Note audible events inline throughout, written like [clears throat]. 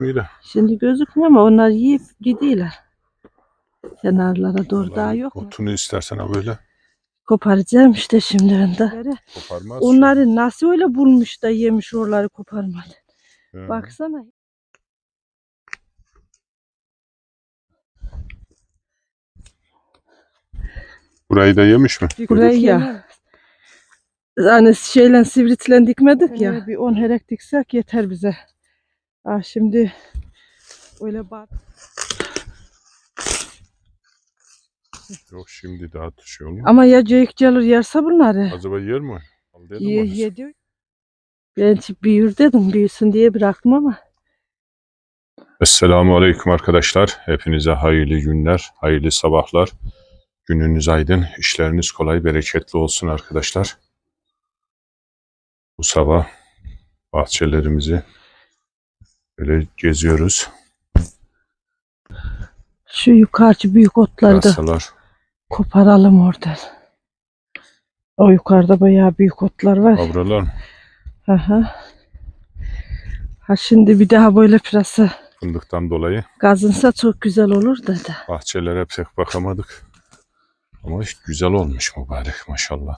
da. Şimdi gözükmüyor ama onlar yiyip gidiyorlar. Kenarlara doğru daha yok mu? Otunu istersen ha böyle Koparacağım işte şimdi ben de. koparmaz. Onları nasıl öyle bulmuş da yemiş oraları koparmadı. Hı. Baksana. Burayı da yemiş mi? Burayı ya. Yani şeyle sivritle dikmedik ya. Bir 10 herek diksek yeter bize. Ah şimdi öyle bak. Yok şimdi daha şey olur. Ama ya ceyik gelir yerse bunları. Acaba yer mi? Al dedim Ye, onu. yedi. Ben büyür dedim büyüsün diye bıraktım ama. Esselamu Aleyküm arkadaşlar. Hepinize hayırlı günler, hayırlı sabahlar. Gününüz aydın, işleriniz kolay, bereketli olsun arkadaşlar. Bu sabah bahçelerimizi böyle geziyoruz. Şu yukarıcı büyük otları da Yasalar. koparalım oradan. O yukarıda bayağı büyük otlar var. Avralar Aha. Ha şimdi bir daha böyle pırasa fındıktan dolayı kazınsa çok güzel olur da da. bahçelere pek bakamadık. Ama güzel olmuş mübarek maşallah.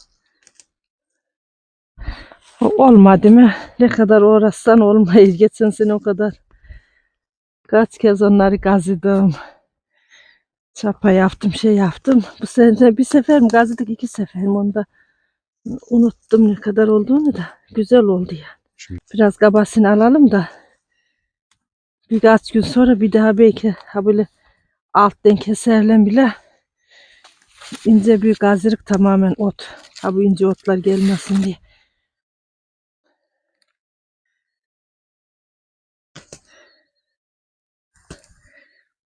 Olmadı mı? Ne kadar uğraşsan olmayır. [laughs] Geçen sene o kadar. Kaç kez onları kazıdım. Çapa yaptım, şey yaptım. Bu sene bir sefer mi kazıdık, iki sefer mi? Onu da unuttum ne kadar olduğunu da. Güzel oldu ya. Biraz kabasını alalım da. Birkaç gün sonra bir daha belki ha böyle alttan keserlen bile ince bir gazırık tamamen ot. Ha bu ince otlar gelmesin diye.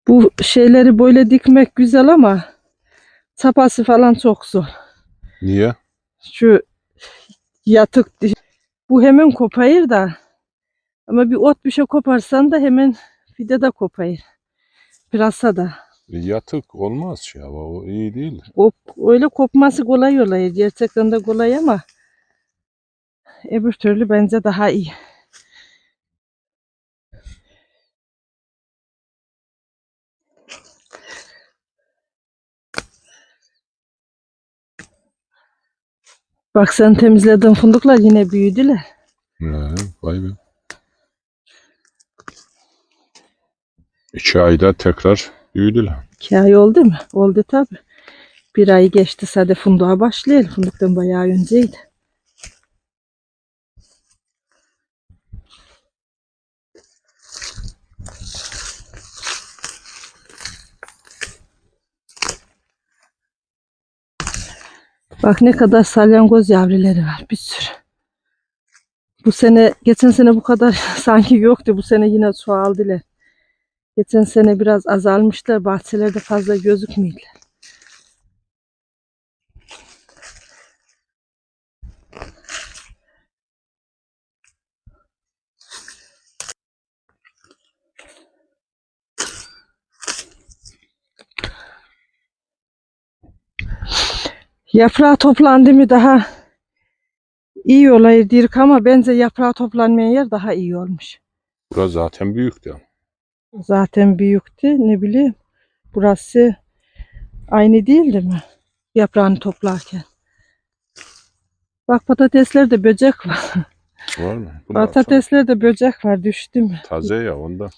Bu şeyleri böyle dikmek güzel ama çapası falan çok zor. niye? Şu yatık bu hemen kopayır da ama bir ot bir şey koparsan da hemen fide de kopayır. Pırasa da. Yatık olmaz ya. O iyi değil. O, öyle kopması kolay olayır. Gerçekten de kolay ama öbür türlü bence daha iyi. Bak sen temizlediğin fındıklar yine büyüdüler. He, vay be. İki ayda tekrar büyüdüler. İki ay oldu mu? Oldu tabi. Bir ay geçti sade fındığa başlayalım. Fındıktan bayağı önceydi. Bak ne kadar salyangoz yavruları var. Bir sürü. Bu sene, geçen sene bu kadar [laughs] sanki yoktu. Bu sene yine çoğaldılar. Geçen sene biraz azalmışlar. Bahçelerde fazla gözükmüyorlar. Yaprağı toplandı mı daha iyi olaydı ama bence yaprağı toplanmayan yer daha iyi olmuş. Burası zaten büyüktü. Zaten büyüktü ne bileyim. Burası aynı değildi mi? Yaprağını toplarken. Bak patateslerde böcek var. Var mı? Bunlar Patateslerde böcek var düştü mü? Taze ya onda.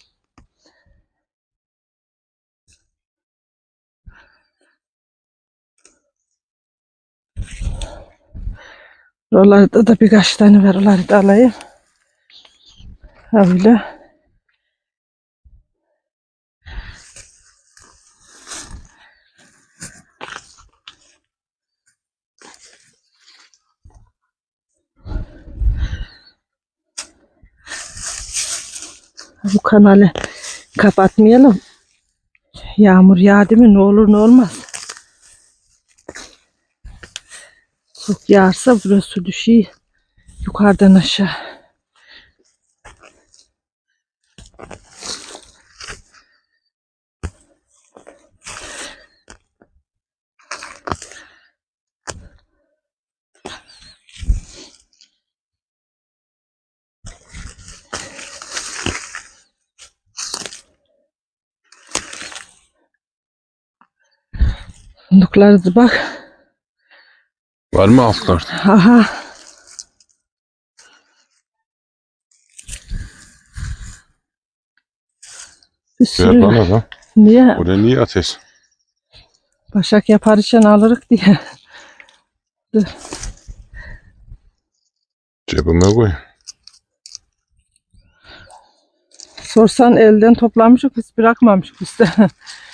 Oralarda da birkaç tane var. Onları da alayım. Öyle. Bu kanalı kapatmayalım. Yağmur yağdı mı ne olur ne olmaz. soğukluk yağarsa burası düşüyor yukarıdan aşağı. Fındıklarınızı bak Var mı altlarda? Aha. Bir Ver sürü. da. Niye? Oraya niye ateş? Başak yapar için alırık diye. Dur. Cebime koy. Sorsan elden toplamışık biz bırakmamışık biz [laughs]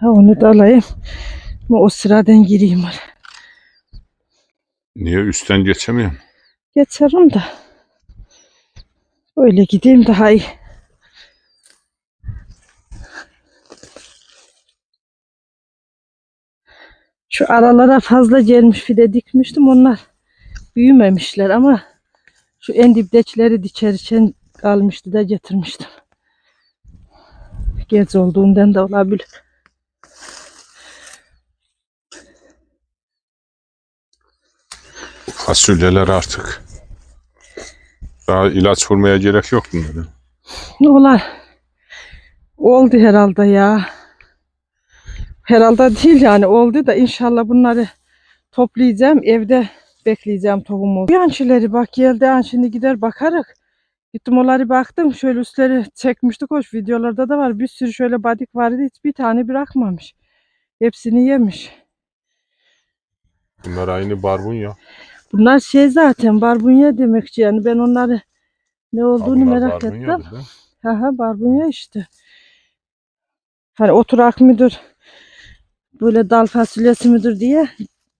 Ha, onu da alayım. Ama o sıradan gireyim oraya. Niye üstten geçemiyorum? Geçerim de. Öyle gideyim daha iyi. Şu aralara fazla gelmiş fide dikmiştim onlar büyümemişler ama şu en diptekileri diçer için kalmıştı da getirmiştim. Geç olduğundan da olabilir. Fasulyeler artık. Daha ilaç vurmaya gerek yok bunlara. Ne olar? Oldu herhalde ya. Herhalde değil yani oldu da inşallah bunları toplayacağım evde bekleyeceğim tohumu. Bir ançileri bak geldi an şimdi gider bakarık. Gittim onları baktım şöyle üstleri çekmiştik hoş videolarda da var bir sürü şöyle badik vardı hiç bir tane bırakmamış. Hepsini yemiş. Bunlar aynı barbunya. Bunlar şey zaten barbunya demek yani ben onları ne olduğunu merak ettim. Aha barbunya işte. Hani oturak mıdır? Böyle dal fasulyesi midir diye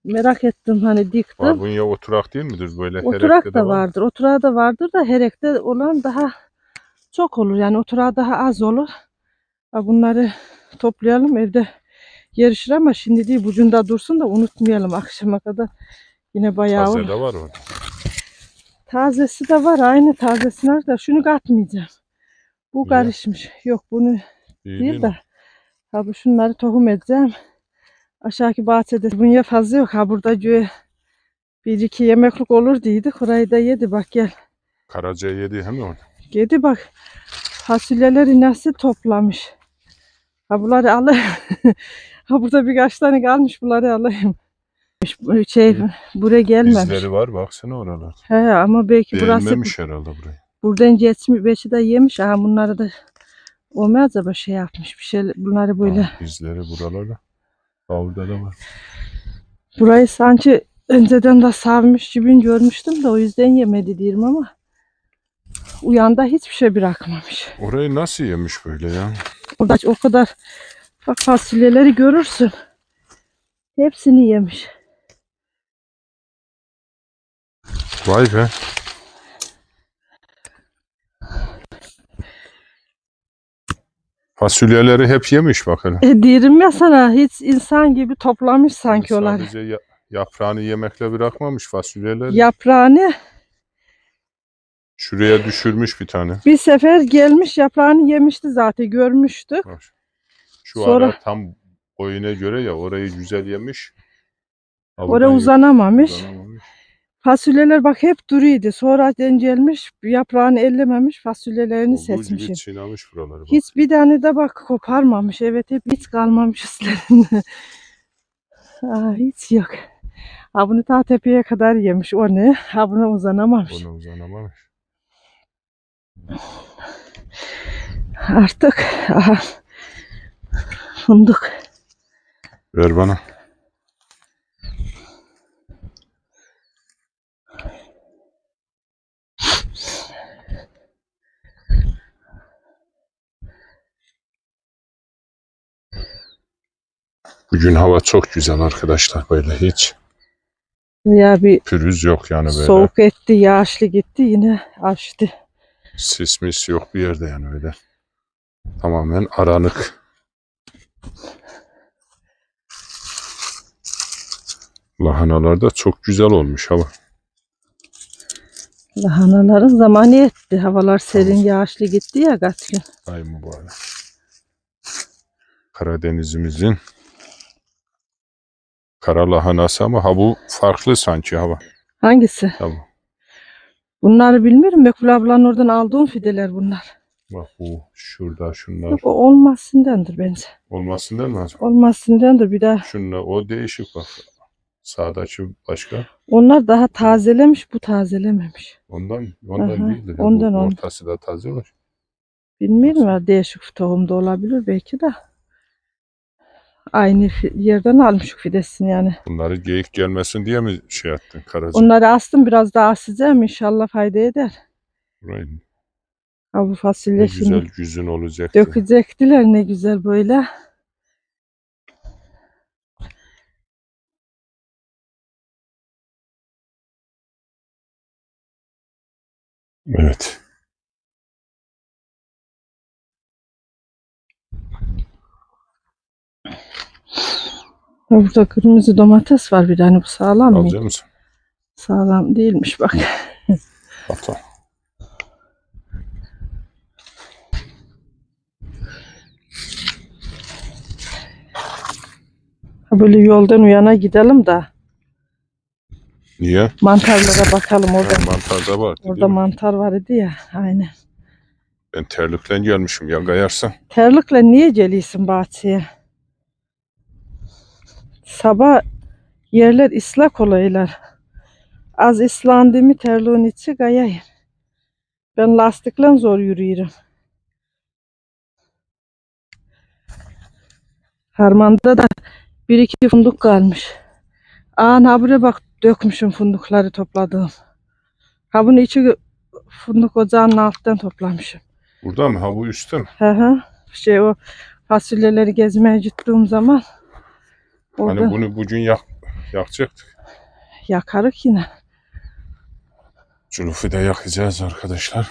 merak ettim hani diktim. Barbunya oturak değil midir böyle? Oturak herekte de da var. vardır. Oturağı da vardır da herekte olan daha çok olur. Yani oturağı daha az olur. Ha, Bunları toplayalım evde yarışır ama şimdi değil bucunda dursun da unutmayalım akşama kadar. Yine bayağı Taze de var orada. Tazesi de var aynı tazesi var da şunu katmayacağım. Bu Niye? karışmış. Yok bunu İyi değil değil de. Ha bu şunları tohum edeceğim. Aşağıki bahçede bunya fazla yok. Ha burada göğe bir iki yemeklik olur dedik. Orayı da yedi bak gel. Karaca yedi hem orada. Yedi bak. Fasulyeleri nasıl toplamış. Ha bunları alayım. [laughs] ha burada birkaç tane kalmış bunları alayım. Şey buraya gelmemiş. İzleri var baksana oralar. He ama belki burası Beğenmemiş herhalde burayı. buradan geçmiş belki de yemiş. Ha bunları da olmaz acaba şey yapmış bir şey bunları böyle. Ha, izleri buralarda. Orada da var. Burayı sanki önceden de savmış gibi görmüştüm de o yüzden yemedi diyorum ama uyanda hiçbir şey bırakmamış. Orayı nasıl yemiş böyle ya? Orada o kadar bak fasulyeleri görürsün. Hepsini yemiş. Vay be. Fasulyeleri hep yemiş bakın. E diyorum ya sana hiç insan gibi toplamış sanki onları. Sadece ya- yaprağını yemekle bırakmamış fasulyeleri. Yaprağını Şuraya düşürmüş bir tane. bir sefer gelmiş yaprağını yemişti zaten görmüştük. Bak. Şu Sonra- ara tam boyuna göre ya orayı güzel yemiş. Oraya uzanamamış. uzanamamış. Fasulyeler bak hep duruyordu. Sonra gelmiş yaprağını ellememiş fasulyelerini Olduğu gibi seçmişim. çiğnemiş buraları. Bak. Hiç bir tane de bak koparmamış. Evet hep hiç kalmamış [laughs] üstlerinde. Aa, hiç yok. Ha bunu ta tepeye kadar yemiş. O ne? Ha buna uzanamamış. Ona uzanamamış. Artık aha, fındık. Ver bana. Bugün hava çok güzel arkadaşlar böyle hiç Ya bir pürüz yok yani böyle. soğuk etti, yağışlı gitti yine açtı. Sis mis yok bir yerde yani öyle. Tamamen aranık. Lahanalar da çok güzel olmuş hava. Lahanaların zamanı yetti. Havalar serin yağışlı gitti ya gün. Ay mübarek. Karadenizimizin kara lahanası ama ha bu farklı sanki hava. Hangisi? Tamam. Bunları bilmiyorum. Bekul ablanın oradan aldığım fideler bunlar. Bak bu şurada şunlar Yok, o olmasındandır bence. olmasın değil mi acaba? Olmasındandır bir daha. Şunla o değişik bak. Sağdaki başka. Onlar daha tazelemiş, bu tazelememiş. Ondan ondan Aha, değildir. ondan, bu ondan. ortası da taze var. Bilmiyorum ya değişik tohumda olabilir belki de. Aynı yerden almış fidesini yani. Bunları geyik gelmesin diye mi şey yaptın Karaca? Onları astım biraz daha asacağım inşallah fayda eder. Burayı Ha bu ne fasulye güzel şimdi yüzün olacak. dökecektiler ne güzel böyle. Evet. Ha, Burada kırmızı domates var bir tane bu sağlam mı? Alacak mısın? Sağlam değilmiş bak. [laughs] Ha, Böyle yoldan uyana gidelim de Niye? mantarlara bakalım orada. Ha, mantar da var. Orada mantar var idi ya. Aynen. Ben terlikle gelmişim ya kayarsan. Terlikle niye geliyorsun bahçeye? Sabah yerler ıslak olaylar. Az ıslandı mı terliğin içi kayayır. Ben lastikle zor yürüyorum. Harmanda da bir iki fındık kalmış. Aa ha buraya bak dökmüşüm fındıkları topladığım. Ha bunu içi fındık ocağının altından toplamışım. Burada mı? Ha bu üstte mi? Hı hı. Şey o fasulyeleri gezmeye gittiğim zaman orada Hani bunu bugün yak, yakacaktık. yakarık yine. Culufu da yakacağız arkadaşlar.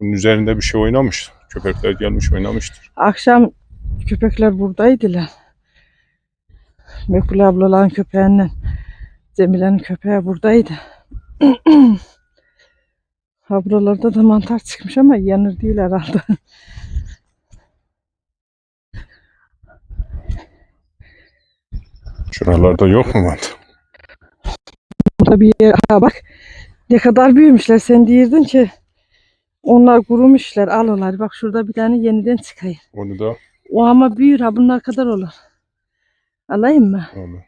Bunun üzerinde bir şey oynamış. Köpekler gelmiş oynamıştır. Akşam köpekler buradaydılar. Mekul ablaların köpeğiyle Cemile'nin köpeği buradaydı. [clears throat] ha buralarda da mantar çıkmış ama yanır değil herhalde. [laughs] Şuralarda yok mu mantar? Burada bir yer. Ha bak ne kadar büyümüşler. Sen diyirdin ki onlar kurumuşlar. Al onlar. Bak şurada bir tane yeniden çıkayım. Onu da O ama büyür ha bunlar kadar olur. Alayım mı? onu.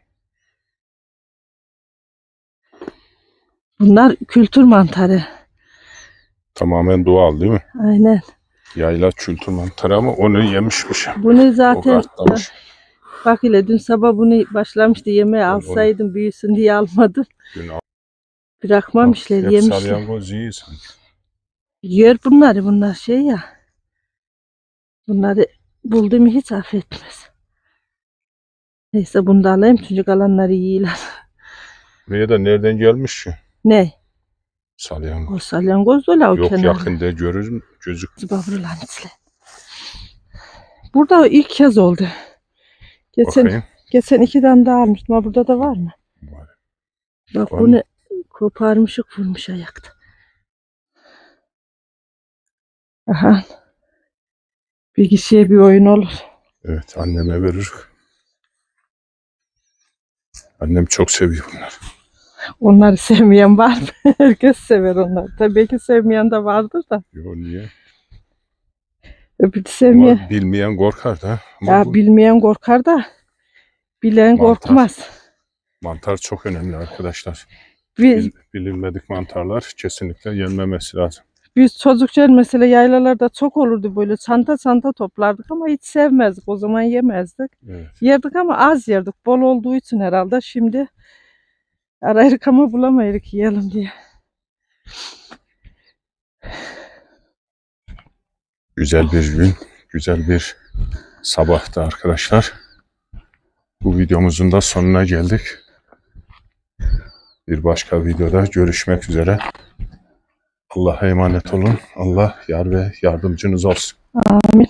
Bunlar kültür mantarı. Tamamen doğal değil mi? Aynen. Yayla kültür mantarı ama onu yemişmiş. Bunu zaten. Bak ile dün sabah bunu başlamıştı onu- alsaydım büyüsün diye almadım. Dün al- Bırakmamışlar Hep yemişler. salyangoz iyi sanki. Yer bunları bunlar şey ya. Bunları buldu mu hiç affetmez. Neyse bunu da alayım çünkü kalanları yiyorlar. Buraya da nereden gelmiş ki? Ne? Salyangoz. O salyangoz da la o Yok kenarda. yakında görür gözük. Babırlan içle. Burada ilk kez oldu. Geçen, Bakayım. geçen iki tane daha almıştım. Ha burada da var mı? Var. Bak Var bunu koparmışık vurmuş ayakta. Aha. Bir kişiye bir oyun olur. Evet anneme verir. Annem çok seviyor bunları. Onları sevmeyen var mı? [laughs] Herkes sever onları. Tabii ki sevmeyen de vardır da. Yo niye? Öbürü sevmeyen. Ama bilmeyen korkar da. Ya bilmeyen korkar da bilen Mantar. korkmaz. mantar çok önemli arkadaşlar. Biz, Bil- bilinmedik mantarlar kesinlikle yenmemesi lazım. biz çocukken mesela yaylalarda çok olurdu böyle çanta çanta toplardık ama hiç sevmezdik. O zaman yemezdik. Evet. Yerdik ama az yerdik. Bol olduğu için herhalde şimdi arayırık ama bulamayırık yiyelim diye. Güzel bir gün, güzel bir sabahtı arkadaşlar. Bu videomuzun da sonuna geldik. Bir başka videoda görüşmek üzere. Allah'a emanet olun. Allah yar ve yardımcınız olsun. Amin.